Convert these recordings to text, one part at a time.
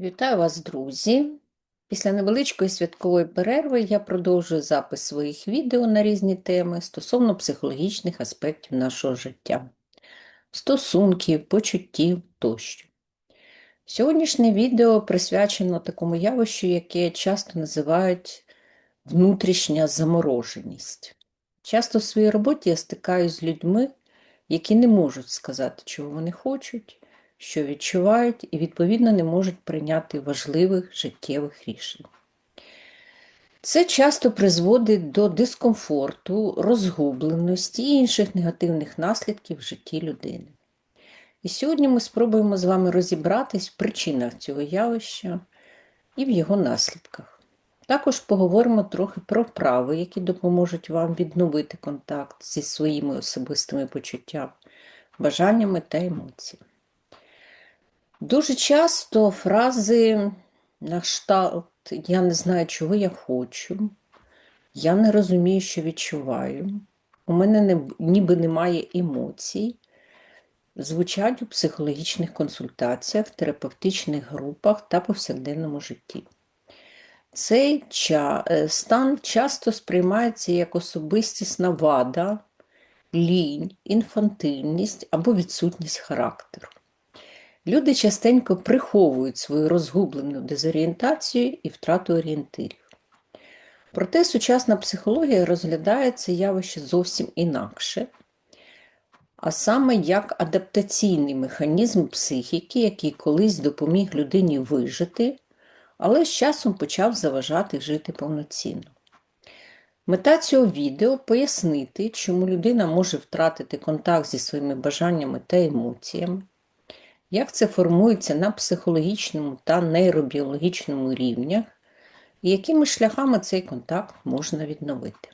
Вітаю вас, друзі! Після невеличкої святкової перерви я продовжую запис своїх відео на різні теми стосовно психологічних аспектів нашого життя, стосунків, почуттів тощо. Сьогоднішнє відео присвячено такому явищу, яке часто називають внутрішня замороженість. Часто в своїй роботі я стикаюсь з людьми, які не можуть сказати, чого вони хочуть що відчувають, і, відповідно, не можуть прийняти важливих життєвих рішень. Це часто призводить до дискомфорту, розгубленості і інших негативних наслідків в житті людини. І сьогодні ми спробуємо з вами розібратись в причинах цього явища і в його наслідках. Також поговоримо трохи про вправи, які допоможуть вам відновити контакт зі своїми особистими почуттями, бажаннями та емоціями. Дуже часто фрази на кшталт Я не знаю, чого я хочу, я не розумію, що відчуваю, у мене не, ніби немає емоцій, звучать у психологічних консультаціях, терапевтичних групах та повсякденному житті. Цей е, стан часто сприймається як особистісна вада, лінь, інфантильність або відсутність характеру. Люди частенько приховують свою розгублену дезорієнтацію і втрату орієнтирів. Проте сучасна психологія розглядає це явище зовсім інакше, а саме як адаптаційний механізм психіки, який колись допоміг людині вижити, але з часом почав заважати жити повноцінно. Мета цього відео пояснити, чому людина може втратити контакт зі своїми бажаннями та емоціями. Як це формується на психологічному та нейробіологічному рівнях, і якими шляхами цей контакт можна відновити?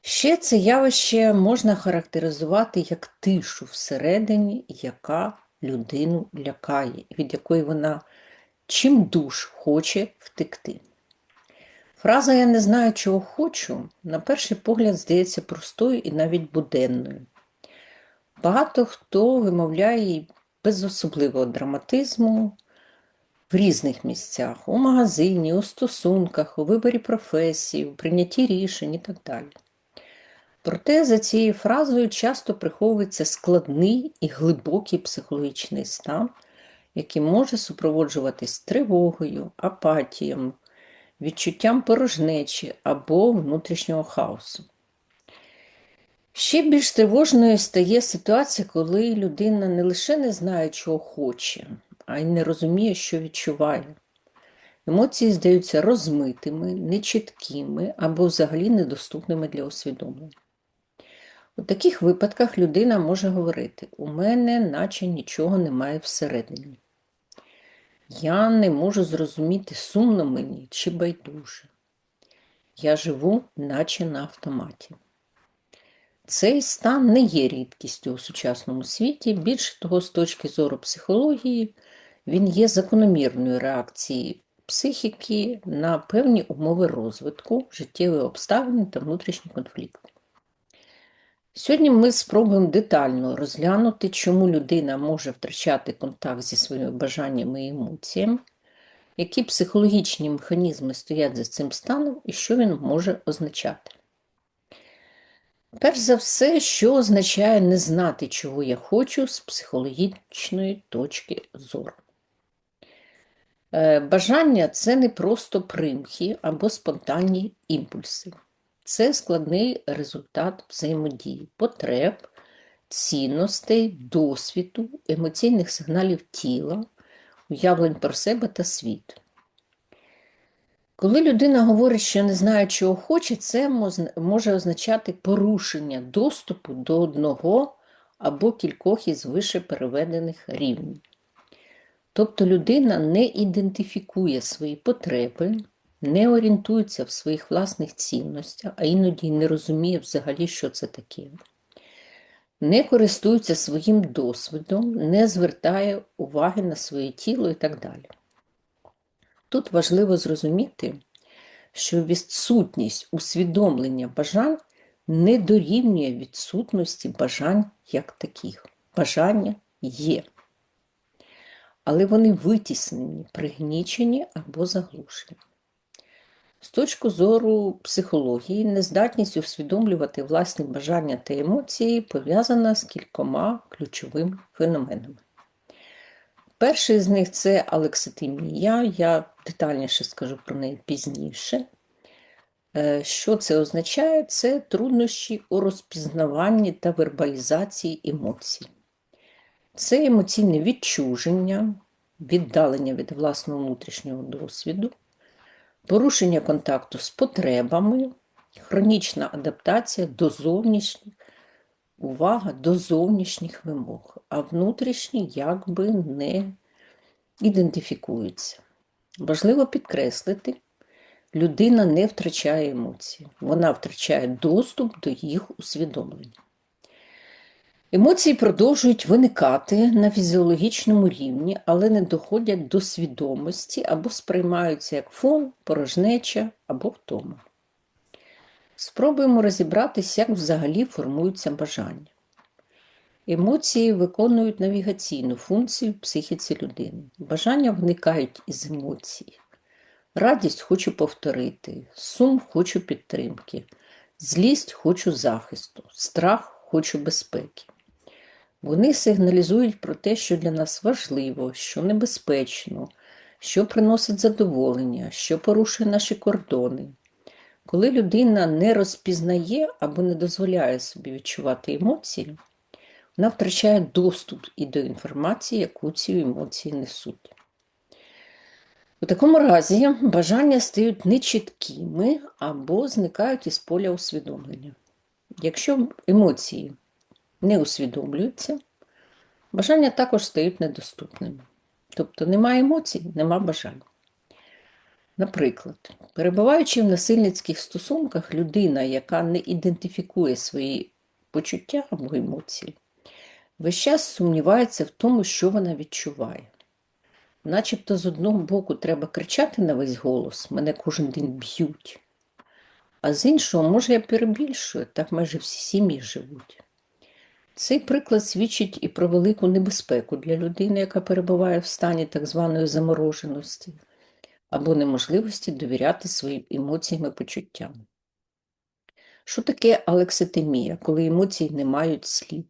Ще це явище можна характеризувати як тишу всередині, яка людину лякає, від якої вона чим душ хоче втекти. Фраза Я не знаю, чого хочу, на перший погляд, здається простою і навіть буденною. Багато хто вимовляє без особливого драматизму в різних місцях, у магазині, у стосунках, у виборі професії, у прийнятті рішень і так далі. Проте за цією фразою часто приховується складний і глибокий психологічний стан, який може супроводжуватись тривогою, апатією, відчуттям порожнечі або внутрішнього хаосу. Ще більш тривожною стає ситуація, коли людина не лише не знає, чого хоче, а й не розуміє, що відчуває. Емоції здаються розмитими, нечіткими або взагалі недоступними для усвідомлення. У таких випадках людина може говорити: у мене наче нічого немає всередині. Я не можу зрозуміти, сумно мені чи байдуже. Я живу, наче на автоматі. Цей стан не є рідкістю у сучасному світі, більше того, з точки зору психології, він є закономірною реакцією психіки на певні умови розвитку, життєві обставини та внутрішні конфлікти. Сьогодні ми спробуємо детально розглянути, чому людина може втрачати контакт зі своїми бажаннями і емоціями, які психологічні механізми стоять за цим станом і що він може означати. Перш за все, що означає не знати, чого я хочу з психологічної точки зору. Е, бажання це не просто примхи або спонтанні імпульси. Це складний результат взаємодії, потреб, цінностей, досвіду, емоційних сигналів тіла, уявлень про себе та світ. Коли людина говорить, що не знає, чого хоче, це може означати порушення доступу до одного або кількох із вище переведених рівнів. Тобто людина не ідентифікує свої потреби, не орієнтується в своїх власних цінностях, а іноді не розуміє взагалі, що це таке. Не користується своїм досвідом, не звертає уваги на своє тіло і так далі. Тут важливо зрозуміти, що відсутність усвідомлення бажань не дорівнює відсутності бажань як таких. Бажання є. але вони витіснені, пригнічені або заглушені. З точки зору психології, нездатність усвідомлювати власні бажання та емоції пов'язана з кількома ключовими феноменами. Перший з них це алекситимія, я детальніше скажу про неї пізніше. Е, що це означає? Це труднощі у розпізнаванні та вербалізації емоцій. Це емоційне відчуження, віддалення від власного внутрішнього досвіду, порушення контакту з потребами, хронічна адаптація до зовнішніх, увага до зовнішніх вимог, а внутрішні якби не ідентифікуються. Важливо підкреслити, людина не втрачає емоції, вона втрачає доступ до їх усвідомлення. Емоції продовжують виникати на фізіологічному рівні, але не доходять до свідомості або сприймаються як фон, порожнеча або втома. Спробуємо розібратися, як взагалі формуються бажання. Емоції виконують навігаційну функцію в психіці людини. Бажання виникають із емоцій. Радість хочу повторити, сум хочу підтримки, злість хочу захисту, страх хочу безпеки. Вони сигналізують про те, що для нас важливо, що небезпечно, що приносить задоволення, що порушує наші кордони. Коли людина не розпізнає або не дозволяє собі відчувати емоції, вона втрачає доступ і до інформації, яку ці емоції несуть. У такому разі бажання стають нечіткими або зникають із поля усвідомлення. Якщо емоції не усвідомлюються, бажання також стають недоступними. Тобто немає емоцій, нема бажань. Наприклад, перебуваючи в насильницьких стосунках, людина, яка не ідентифікує свої почуття або емоції, весь час сумнівається в тому, що вона відчуває. Начебто з одного боку треба кричати на весь голос, мене кожен день б'ють, а з іншого, може, я перебільшую, так майже всі сім'ї живуть. Цей приклад свідчить і про велику небезпеку для людини, яка перебуває в стані так званої замороженості або неможливості довіряти своїм емоціям і почуттям. Що таке алекситимія, коли емоції не мають слів?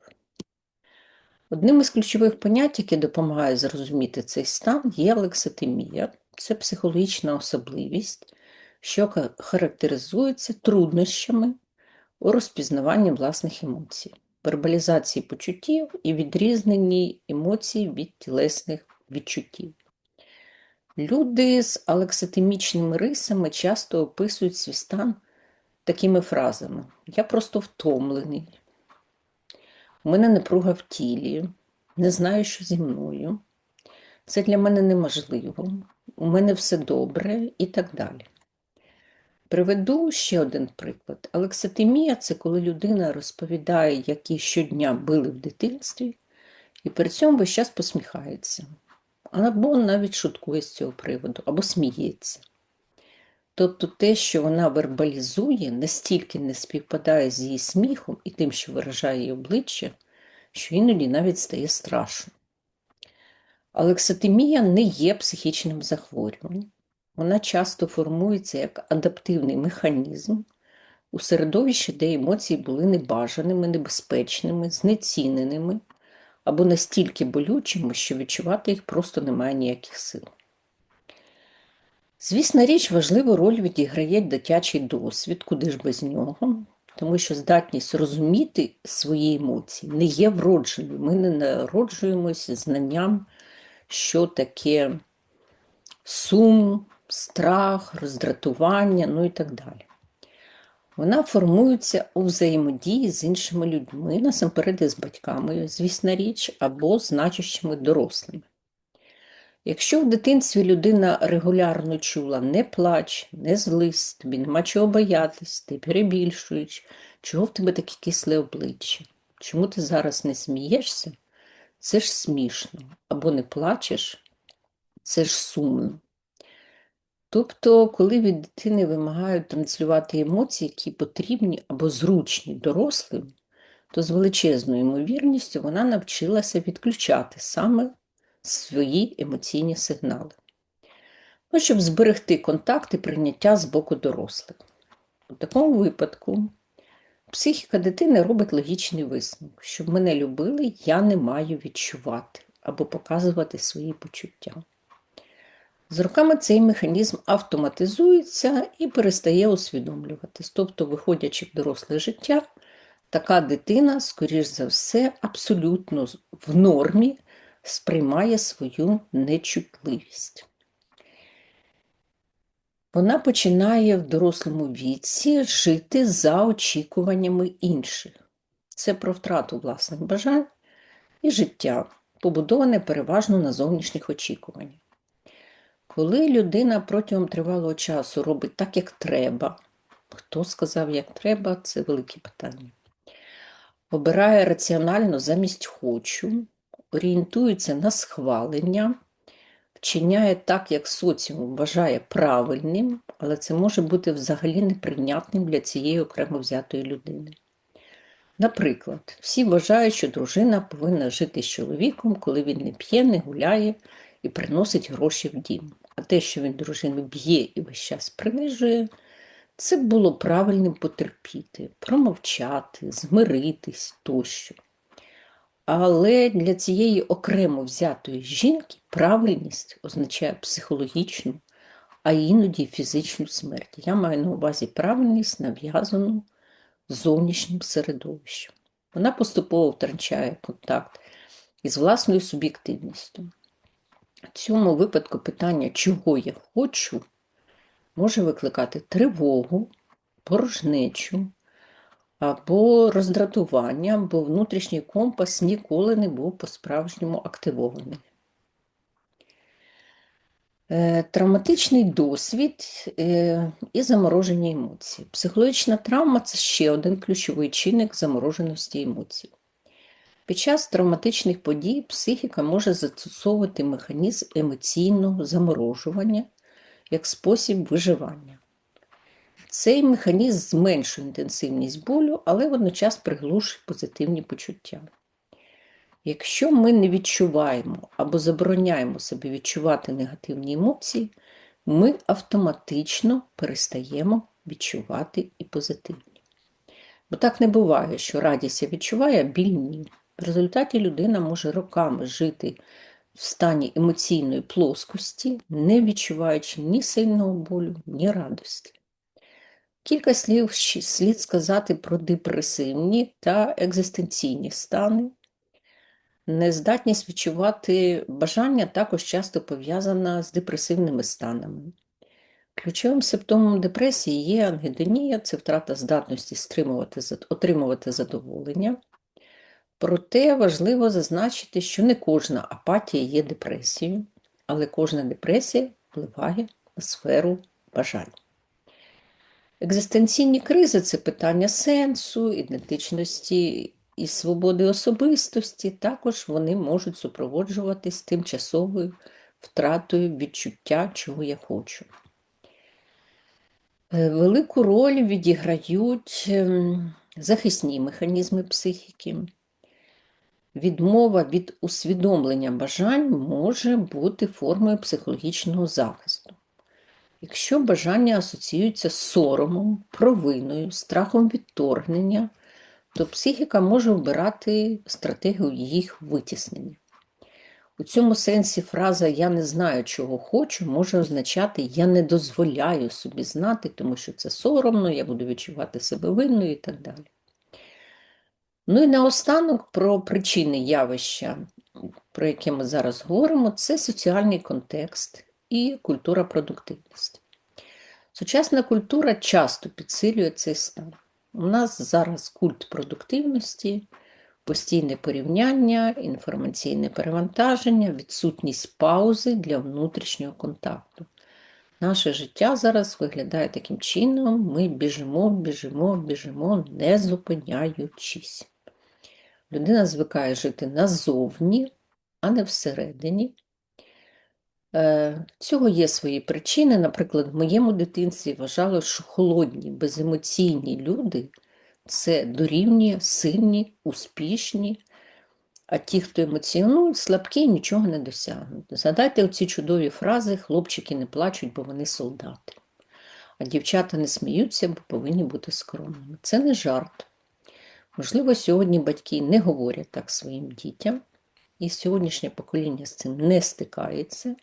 Одним із ключових понять, яке допомагає зрозуміти цей стан, є алекситимія. Це психологічна особливість, що характеризується труднощами у розпізнаванні власних емоцій, вербалізації почуттів і відрізненні емоцій від тілесних відчуттів. Люди з алекситимічними рисами часто описують свій стан такими фразами: Я просто втомлений, у мене напруга в тілі, не знаю, що зі мною. Це для мене неможливо, у мене все добре і так далі. Приведу ще один приклад. Алекситимія це коли людина розповідає, які щодня били в дитинстві, і при цьому весь час посміхається або навіть шуткує з цього приводу, або сміється. Тобто те, що вона вербалізує, настільки не співпадає з її сміхом і тим, що виражає її обличчя, що іноді навіть стає страшно. Алексатимія не є психічним захворюванням. Вона часто формується як адаптивний механізм у середовищі, де емоції були небажаними, небезпечними, знеціненими або настільки болючими, що відчувати їх просто немає ніяких сил. Звісна річ, важливу роль відіграє дитячий досвід, куди ж без нього, тому що здатність розуміти свої емоції не є вродженою. Ми не народжуємося знанням, що таке сум, страх, роздратування, ну і так далі. Вона формується у взаємодії з іншими людьми, насамперед із батьками, звісна річ, або значущими дорослими. Якщо в дитинстві людина регулярно чула не плач, не злись, тобі нема чого боятись, ти перебільшуєш, чого в тебе таке кисле обличчя? Чому ти зараз не смієшся? Це ж смішно, або не плачеш, це ж сумно. Тобто, коли від дитини вимагають транслювати емоції, які потрібні або зручні дорослим, то з величезною ймовірністю вона навчилася відключати саме свої емоційні сигнали. Ну, щоб зберегти контакт і прийняття з боку дорослих. У такому випадку психіка дитини робить логічний висновок. Щоб мене любили, я не маю відчувати або показувати свої почуття. З роками цей механізм автоматизується і перестає усвідомлюватись. Тобто, виходячи в доросле життя, така дитина, скоріш за все, абсолютно в нормі сприймає свою нечутливість. Вона починає в дорослому віці жити за очікуваннями інших. Це про втрату власних бажань і життя, побудоване переважно на зовнішніх очікуваннях. Коли людина протягом тривалого часу робить так, як треба, хто сказав, як треба, це велике питання. Обирає раціонально замість хочу, орієнтується на схвалення, вчиняє так, як соціум вважає правильним, але це може бути взагалі неприйнятним для цієї окремо взятої людини. Наприклад, всі вважають, що дружина повинна жити з чоловіком, коли він не п'є, не гуляє і приносить гроші в дім. А те, що він дружину б'є і весь час принижує, це було правильним потерпіти, промовчати, змиритись тощо. Але для цієї окремо взятої жінки правильність означає психологічну, а іноді фізичну смерть. Я маю на увазі правильність нав'язану зовнішнім середовищем. Вона поступово втрачає контакт із власною суб'єктивністю. В цьому випадку питання, чого я хочу, може викликати тривогу, порожнечу або роздратування, бо внутрішній компас ніколи не був по-справжньому активований. Е, травматичний досвід е, і заморожені емоції. Психологічна травма це ще один ключовий чинник замороженості емоцій. Під час травматичних подій психіка може застосовувати механізм емоційного заморожування як спосіб виживання. Цей механізм зменшує інтенсивність болю, але водночас приглушує позитивні почуття. Якщо ми не відчуваємо або забороняємо собі відчувати негативні емоції, ми автоматично перестаємо відчувати і позитивні. Бо так не буває, що радість відчуває, а біль ні. В результаті людина може роками жити в стані емоційної плоскості, не відчуваючи ні сильного болю, ні радості. Кілька слів слід сказати про депресивні та екзистенційні стани. Нездатність відчувати бажання також часто пов'язана з депресивними станами. Ключовим симптомом депресії є ангедонія, це втрата здатності стримувати, отримувати задоволення. Проте важливо зазначити, що не кожна апатія є депресією, але кожна депресія впливає на сферу бажань. Екзистенційні кризи це питання сенсу, ідентичності і свободи особистості, також вони можуть супроводжуватись тимчасовою втратою відчуття, чого я хочу. Е, велику роль відіграють ем, захисні механізми психіки. Відмова від усвідомлення бажань може бути формою психологічного захисту. Якщо бажання асоціюються з соромом, провиною, страхом відторгнення, то психіка може обирати стратегію їх витіснення. У цьому сенсі фраза Я не знаю, чого хочу, може означати Я не дозволяю собі знати, тому що це соромно, я буду відчувати себе винною і так далі. Ну і наостанок про причини явища, про яке ми зараз говоримо, це соціальний контекст і культура продуктивності. Сучасна культура часто підсилює цей стан. У нас зараз культ продуктивності, постійне порівняння, інформаційне перевантаження, відсутність паузи для внутрішнього контакту. Наше життя зараз виглядає таким чином: ми біжимо, біжимо, біжимо, не зупиняючись. Людина звикає жити назовні, а не всередині. Е, цього є свої причини. Наприклад, в моєму дитинстві вважали, що холодні, беземоційні люди це дорівнює сильні, успішні, А ті, хто емоціонують, слабкі, нічого не досягнуть. Згадайте оці чудові фрази хлопчики не плачуть, бо вони солдати. А дівчата не сміються, бо повинні бути скромними. Це не жарт. Можливо, сьогодні батьки не говорять так своїм дітям, і сьогоднішнє покоління з цим не стикається.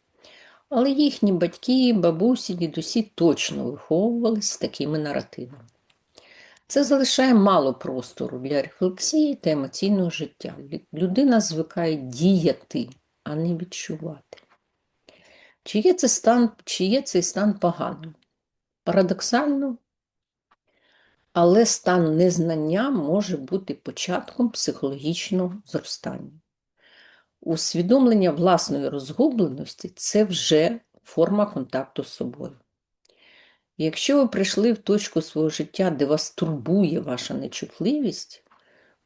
Але їхні батьки, бабусі, дідусі точно виховувалися з такими наративами. Це залишає мало простору для рефлексії та емоційного життя. Людина звикає діяти, а не відчувати. Чи є, це стан, чи є цей стан поганим? Парадоксально, але стан незнання може бути початком психологічного зростання. Усвідомлення власної розгубленості це вже форма контакту з собою. Якщо ви прийшли в точку свого життя, де вас турбує ваша нечутливість,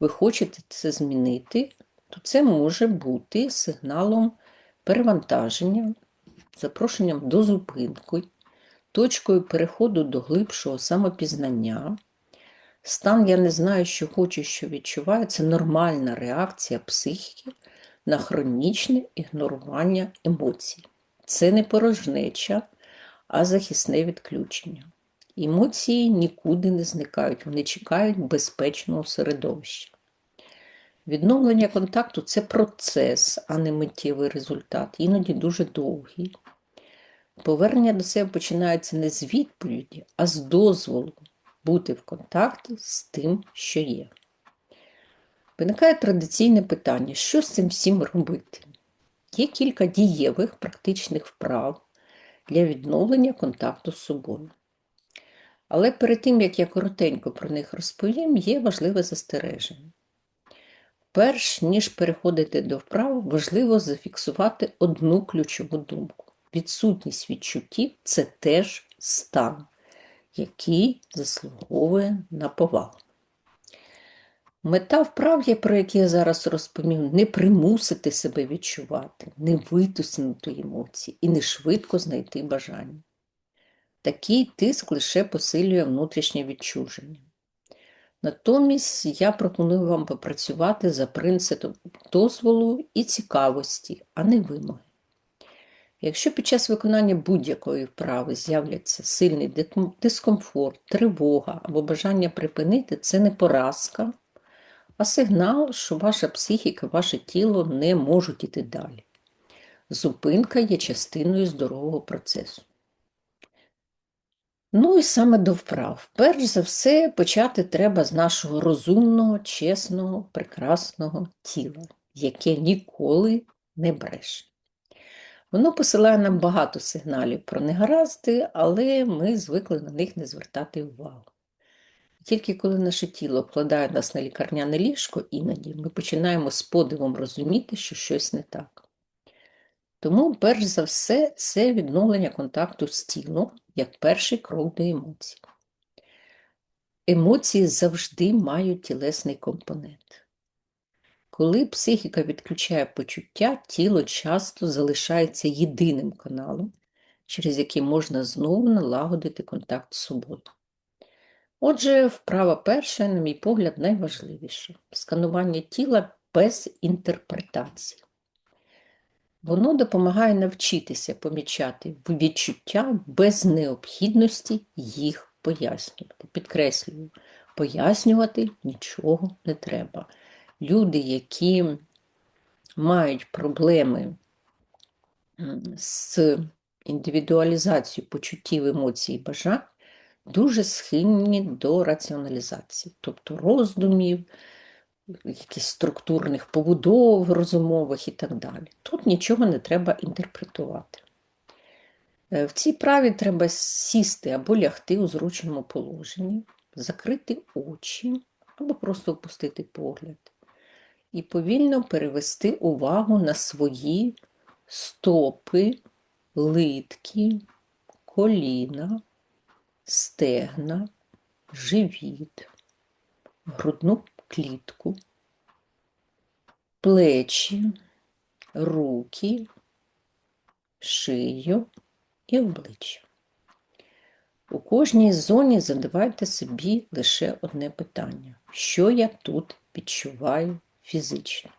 ви хочете це змінити, то це може бути сигналом перевантаження, запрошенням до зупинки, точкою переходу до глибшого самопізнання. Стан я не знаю, що хочу, що відчуваю, це нормальна реакція психіки на хронічне ігнорування емоцій. Це не порожнеча, а захисне відключення. Емоції нікуди не зникають, вони чекають безпечного середовища. Відновлення контакту це процес, а не миттєвий результат, іноді дуже довгий. Повернення до себе починається не з відповіді, а з дозволу бути в контакті з тим, що є. Виникає традиційне питання, що з цим всім робити? Є кілька дієвих практичних вправ для відновлення контакту з собою. Але перед тим, як я коротенько про них розповім, є важливе застереження. Перш ніж переходити до вправ, важливо зафіксувати одну ключову думку. Відсутність відчуттів це теж стан, який заслуговує на повагу. Мета вправ, про які я зараз розповім, не примусити себе відчувати, не витиснути емоції і не швидко знайти бажання. Такий тиск лише посилює внутрішнє відчуження. Натомість я пропоную вам попрацювати за принципом дозволу і цікавості, а не вимоги. Якщо під час виконання будь-якої вправи з'являться сильний дискомфорт, тривога або бажання припинити, це не поразка а сигнал, що ваша психіка, ваше тіло не можуть іти далі. Зупинка є частиною здорового процесу. Ну і саме до вправ. Перш за все, почати треба з нашого розумного, чесного, прекрасного тіла, яке ніколи не бреше. Воно посилає нам багато сигналів про негаразди, але ми звикли на них не звертати увагу. Тільки коли наше тіло вкладає нас на лікарняне ліжко, іноді ми починаємо з подивом розуміти, що щось не так. Тому, перш за все, це відновлення контакту з тілом як перший крок до емоцій. Емоції завжди мають тілесний компонент. Коли психіка відключає почуття, тіло часто залишається єдиним каналом, через який можна знову налагодити контакт з собою. Отже, вправа перша, на мій погляд, найважливіша сканування тіла без інтерпретації. Воно допомагає навчитися помічати відчуття без необхідності їх пояснювати. Підкреслюю, пояснювати нічого не треба. Люди, які мають проблеми з індивідуалізацією почуттів емоцій і бажань, дуже схильні до раціоналізації, тобто роздумів, якихось структурних побудов розумових і так далі. Тут нічого не треба інтерпретувати. Е, в цій праві треба сісти або лягти у зручному положенні, закрити очі або просто опустити погляд. І повільно перевести увагу на свої стопи, литки, коліна стегна, живіт, грудну клітку, плечі, руки, шию і обличчя. У кожній зоні задавайте собі лише одне питання: що я тут відчуваю фізично?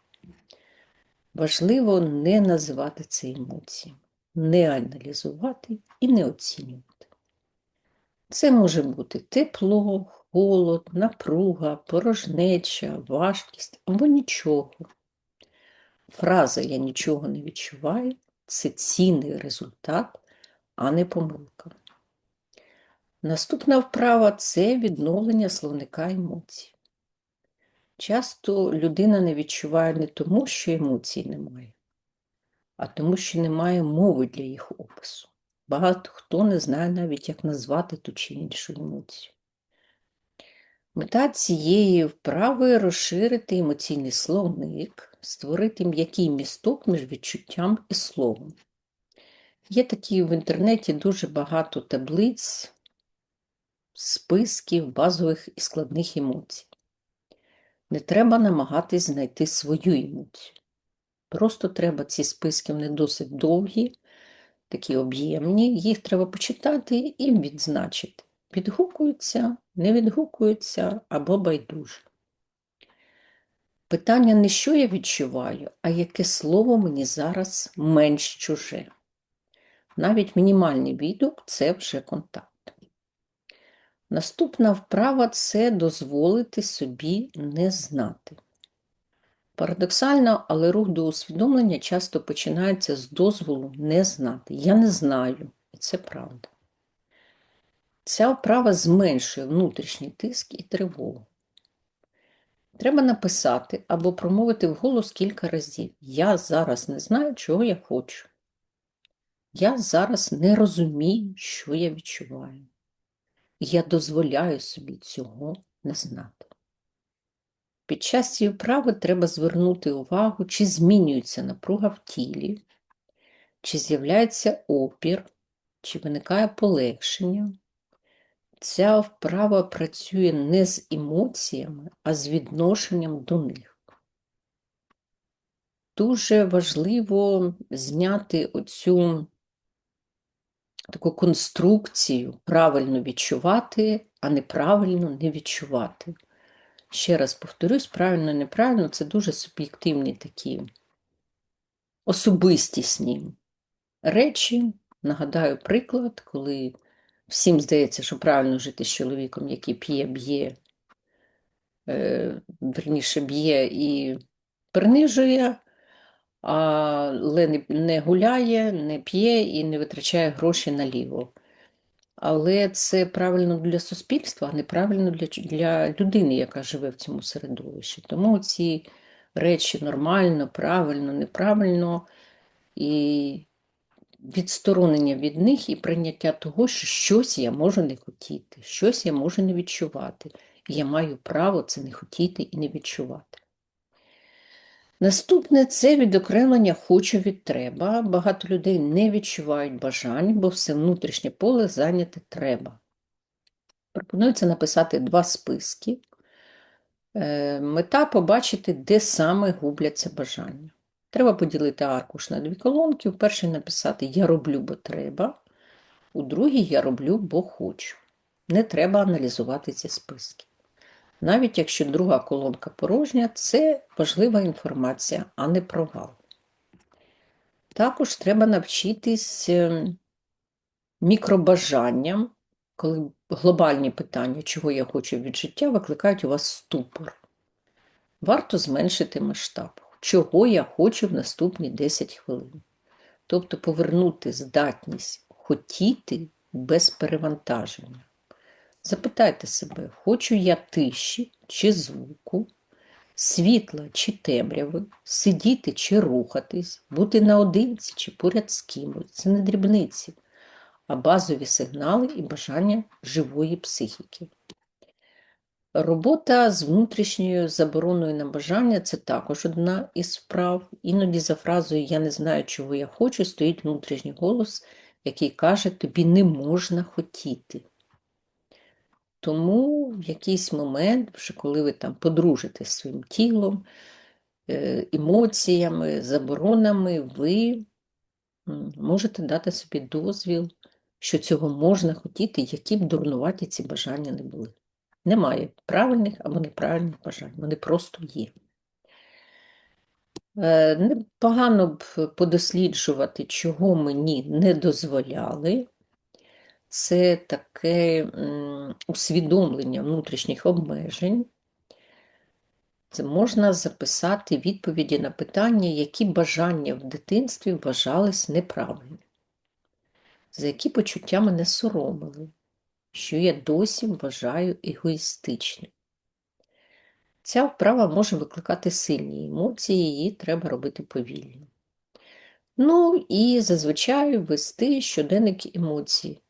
Важливо не називати це емоціями, не аналізувати і не оцінювати. Це може бути тепло, холод, напруга, порожнеча, важкість або нічого. Фраза Я нічого не відчуваю це цінний результат, а не помилка. Наступна вправа це відновлення словника емоцій. Часто людина не відчуває не тому, що емоцій немає, а тому, що немає мови для їх опису. Багато хто не знає навіть, як назвати ту чи іншу емоцію. Мета цієї вправи розширити емоційний словник, створити м'який місток між відчуттям і словом. Є такі в інтернеті дуже багато таблиць, списків базових і складних емоцій. Не треба намагатись знайти свою емоцію. Просто треба ці списки вони досить довгі, такі об'ємні, їх треба почитати і відзначити. Відгукуються, не відгукуються або байдуже. Питання не що я відчуваю, а яке слово мені зараз менш чуже. Навіть мінімальний відгук це вже контакт. Наступна вправа це дозволити собі не знати. Парадоксально, але рух до усвідомлення часто починається з дозволу не знати. Я не знаю, і це правда. Ця вправа зменшує внутрішній тиск і тривогу. Треба написати або промовити вголос кілька разів. Я зараз не знаю, чого я хочу. Я зараз не розумію, що я відчуваю. Я дозволяю собі цього не знати. Під час цієї вправи треба звернути увагу, чи змінюється напруга в тілі, чи з'являється опір, чи виникає полегшення. Ця вправа працює не з емоціями, а з відношенням до них. Дуже важливо зняти оцю таку конструкцію правильно відчувати, а неправильно не відчувати. Ще раз повторюсь, правильно неправильно це дуже суб'єктивні такі особистісні речі. Нагадаю приклад, коли всім здається, що правильно жити з чоловіком, який п'є, б'є, е, верніше б'є і принижує, але не гуляє, не п'є і не витрачає гроші наліво. Але це правильно для суспільства, а неправильно для для людини, яка живе в цьому середовищі. Тому ці речі нормально, правильно, неправильно і відсторонення від них і прийняття того, що щось я можу не хотіти, щось я можу не відчувати. І я маю право це не хотіти і не відчувати. Наступне це відокремлення хочу від треба. Багато людей не відчувають бажань, бо все внутрішнє поле зайняте треба. Пропонується написати два списки. Е, мета побачити, де саме губляться бажання. Треба поділити аркуш на дві колонки. В першій написати Я роблю, бо треба, у другій я роблю, бо хочу. Не треба аналізувати ці списки. Навіть якщо друга колонка порожня, це важлива інформація, а не провал. Також треба навчитись ем, мікробажанням, коли глобальні питання, чого я хочу від життя, викликають у вас ступор. Варто зменшити масштаб, чого я хочу в наступні 10 хвилин. Тобто повернути здатність хотіти без перевантаження. Запитайте себе, хочу я тиші чи звуку, світла чи темряви, сидіти чи рухатись, бути наодинці чи поряд з кимось. Це не дрібниці, а базові сигнали і бажання живої психіки. Робота з внутрішньою забороною на бажання це також одна із справ. Іноді за фразою Я не знаю, чого я хочу, стоїть внутрішній голос, який каже, тобі не можна хотіти. Тому в якийсь момент, вже коли ви там подружите з своїм тілом, е, емоціями, заборонами, ви можете дати собі дозвіл, що цього можна хотіти, які б дурнуваті ці бажання не були. Немає правильних або неправильних бажань, вони просто є. Е, Непогано б подосліджувати, чого мені не дозволяли. Це таке усвідомлення внутрішніх обмежень. Це можна записати відповіді на питання, які бажання в дитинстві вважались неправильними, за які почуття мене соромили, що я досі вважаю егоїстичним. Ця вправа може викликати сильні емоції, її треба робити повільно. Ну і зазвичай вести щоденник емоцій,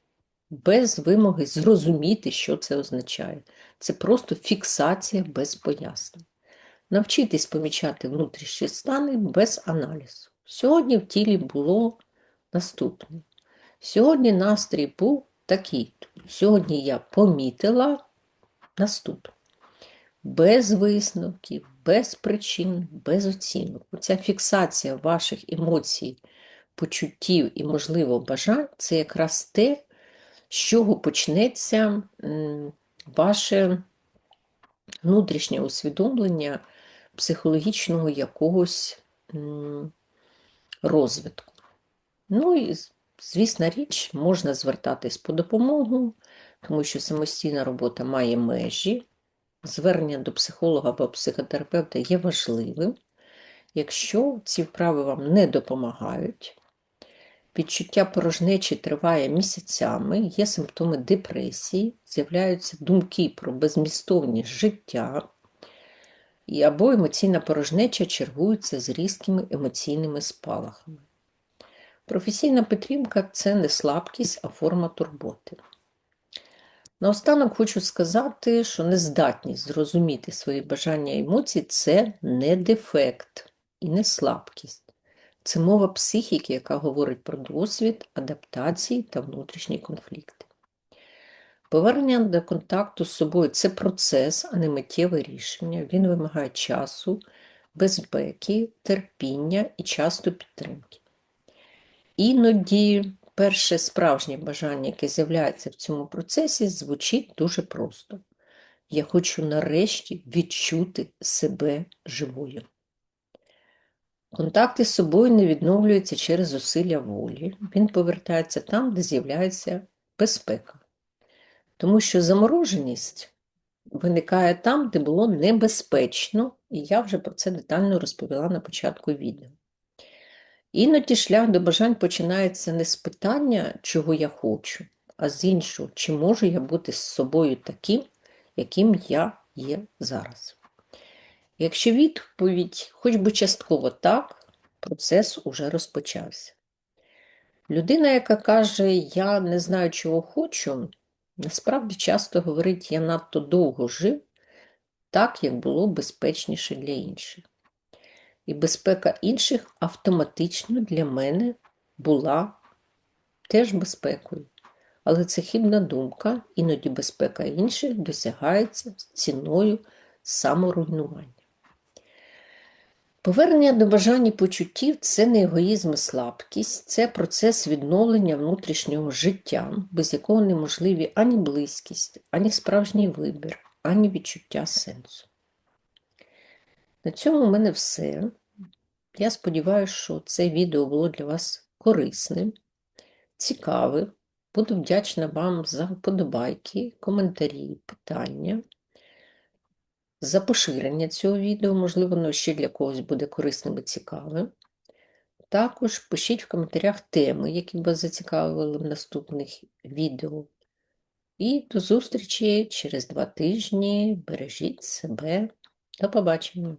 без вимоги зрозуміти, що це означає. Це просто фіксація без пояснень. Навчитись помічати внутрішні стани без аналізу. Сьогодні в тілі було наступне. Сьогодні настрій був такий. Сьогодні я помітила наступне. Без висновків, без причин, без оцінок. Оця фіксація ваших емоцій, почуттів і, можливо, бажань це якраз те, чого почнеться ваше внутрішнє усвідомлення психологічного якогось розвитку. Ну і, з- звісна річ, можна звертатись по допомогу, тому що самостійна робота має межі. Звернення до психолога або психотерапевта є важливим. Якщо ці вправи вам не допомагають, відчуття порожнечі триває місяцями, є симптоми депресії, з'являються думки про безмістовність життя, і або емоційна порожнеча чергується з різкими емоційними спалахами. Професійна підтримка це не слабкість, а форма турботи. Наостанок хочу сказати, що нездатність зрозуміти свої бажання і емоції це не дефект і не слабкість. Це мова психіки, яка говорить про досвід, адаптації та внутрішні конфлікти. Повернення до контакту з собою це процес, а не миттєве рішення. Він вимагає часу, безпеки, терпіння і часто підтримки. Іноді перше справжнє бажання, яке з'являється в цьому процесі, звучить дуже просто. Я хочу нарешті відчути себе живою. Контакт із собою не відновлюється через зусилля волі. Він повертається там, де з'являється безпека. Тому що замороженість виникає там, де було небезпечно, і я вже про це детально розповіла на початку відео. Іноді шлях до бажань починається не з питання, чого я хочу, а з іншого, чи можу я бути з собою таким, яким я є зараз. Якщо відповідь хоч би частково так, процес уже розпочався. Людина, яка каже, я не знаю, чого хочу, насправді часто говорить, я надто довго жив, так, як було безпечніше для інших. І безпека інших автоматично для мене була теж безпекою. Але це хибна думка, іноді безпека інших досягається ціною саморуйнування. Повернення до бажань і почуттів це не егоїзм і слабкість, це процес відновлення внутрішнього життя, без якого неможливі ані близькість, ані справжній вибір, ані відчуття сенсу. На цьому в мене все. Я сподіваюся, що це відео було для вас корисним, цікавим. Буду вдячна вам за вподобайки, коментарі, питання, за поширення цього відео, можливо, воно ще для когось буде корисним і цікавим. Також пишіть в коментарях теми, які б вас зацікавили в наступних відео. І до зустрічі через два тижні. Бережіть себе. До побачення!